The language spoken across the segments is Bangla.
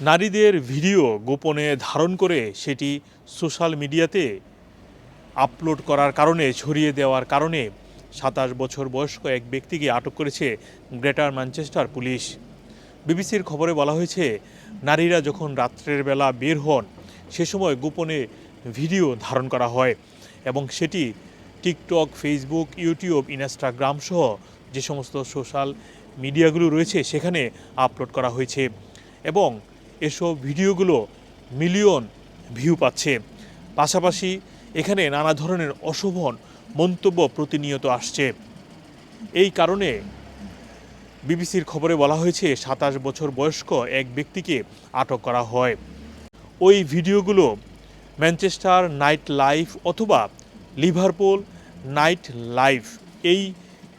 নারীদের ভিডিও গোপনে ধারণ করে সেটি সোশ্যাল মিডিয়াতে আপলোড করার কারণে, ছড়িয়ে দেওয়ার কারণে সাতাশ বছর বয়স্ক এক ব্যক্তিকে আটক করেছে গ্রেটার ম্যানচেস্টার পুলিশ। বিবিসির খবরে বলা হয়েছে, নারীরা যখন রাত্রের বেলা বের হন, সে সময় গোপনে ভিডিও ধারণ করা হয় এবং সেটি টিকটক, ফেসবুক, ইউটিউব, ইনস্টাগ্রাম সহ যে সমস্ত সোশ্যাল মিডিয়াগুলো রয়েছে সেখানে আপলোড করা হয়েছে এবং এসব ভিডিওগুলো মিলিয়ন ভিউ পাচ্ছে। পাশাপাশি এখানে নানা ধরনের অশোভন মন্তব্য প্রতিনিয়ত আসছে। এই কারণে বিবিসির খবরে বলা হয়েছে, সাতাশ বছর বয়স্ক এক ব্যক্তিকে আটক করা হয়। ওই ভিডিওগুলো ম্যানচেস্টার নাইট লাইফ অথবা লিভারপুল নাইট লাইফ এই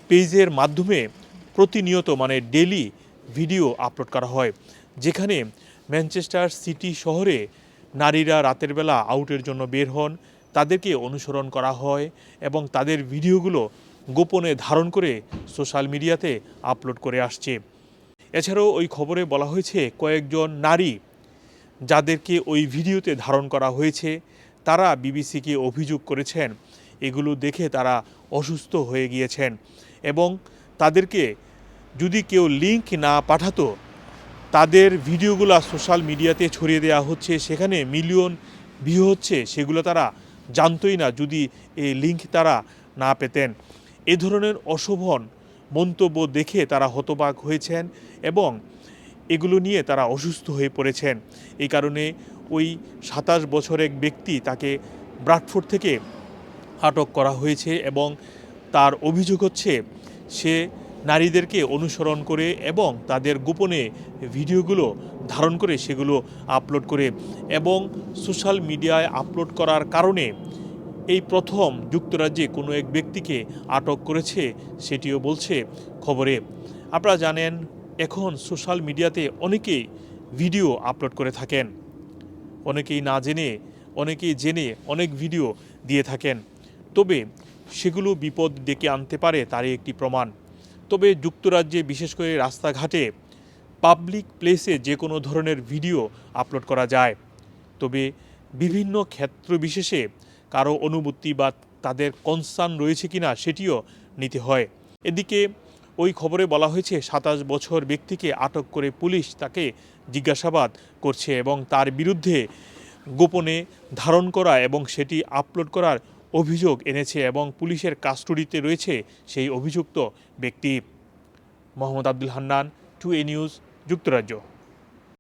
পেজের মাধ্যমে প্রতিনিয়ত মানে ডেলি ভিডিও আপলোড করা হয়, যেখানে ম্যানচেস্টার সিটি শহরে নারীরা রাতের বেলা আউটের জন্য বের হন, তাদেরকে অনুসরণ করা হয় এবং তাদের ভিডিওগুলো গোপনে ধারণ করে সোশ্যাল মিডিয়াতে আপলোড করে আসছে। এছাড়াও ওই খবরে বলা হয়েছে, কয়েকজন নারী যাদেরকে ওই ভিডিওতে ধারণ করা হয়েছে, তারা বিবিসিকে অভিযোগ করেছেন। এগুলো দেখে তারা অসুস্থ হয়ে গিয়েছেন এবং তাদেরকে যদি কেউ লিংক না পাঠাতো তাদের ভিডিওগুলো সোশ্যাল মিডিয়াতে ছড়িয়ে দেওয়া হচ্ছে, সেখানে মিলিয়ন ভিউ হচ্ছে, সেগুলো তারা জানতোই না যদি এই লিঙ্ক তারা না পেতেন। এ ধরনের অশোভন মন্তব্য দেখে তারা হতবাক হয়েছেন এবং এগুলো নিয়ে তারা অসুস্থ হয়ে পড়েছেন। এই কারণে ওই সাতাশ বছর এক ব্যক্তি তাকে ব্রাডফোর্ড থেকে আটক করা হয়েছে এবং তার অভিযোগ হচ্ছে, সে নারীদেরকে অনুসরণ করে এবং তাদের গোপনে ভিডিওগুলো ধারণ করে সেগুলো আপলোড করে এবং সোশ্যাল মিডিয়ায় আপলোড করার কারণে এই প্রথম যুক্তরাজ্যে কোনো এক ব্যক্তিকে আটক করেছে সেটিও বলছে খবরে। আপনারা জানেন, এখন সোশ্যাল মিডিয়াতে অনেকেই ভিডিও আপলোড করে থাকেন। অনেকেই না জেনে, অনেকেই জেনে অনেক ভিডিও দিয়ে থাকেন। তবে সেগুলো বিপদ ডেকে আনতে পারে তারই একটি প্রমাণ। তবে যুক্তরাজ্যে বিশেষ করে রাস্তাঘাটে পাবলিক প্লেসে যে কোনো ধরনের ভিডিও আপলোড করা যায়। তবে বিভিন্ন ক্ষেত্র বিশেষে কারও অনুভূতি বা তাদের কনসার্ন রয়েছে কিনা সেটিও নিতে হয়। এদিকে ওই খবরে বলা হয়েছে, সাতাশ বছর ব্যক্তিকে আটক করে পুলিশ তাকে জিজ্ঞাসাবাদ করছে এবং তার বিরুদ্ধে গোপনে ধারণ করা এবং সেটি আপলোড করার অভিযোগ এনেছে এবং পুলিশের কাস্টডিতে রয়েছে সেই অভিযুক্ত ব্যক্তি। Mohammad Abdul Hannan, two A news, যুক্তরাজ্য।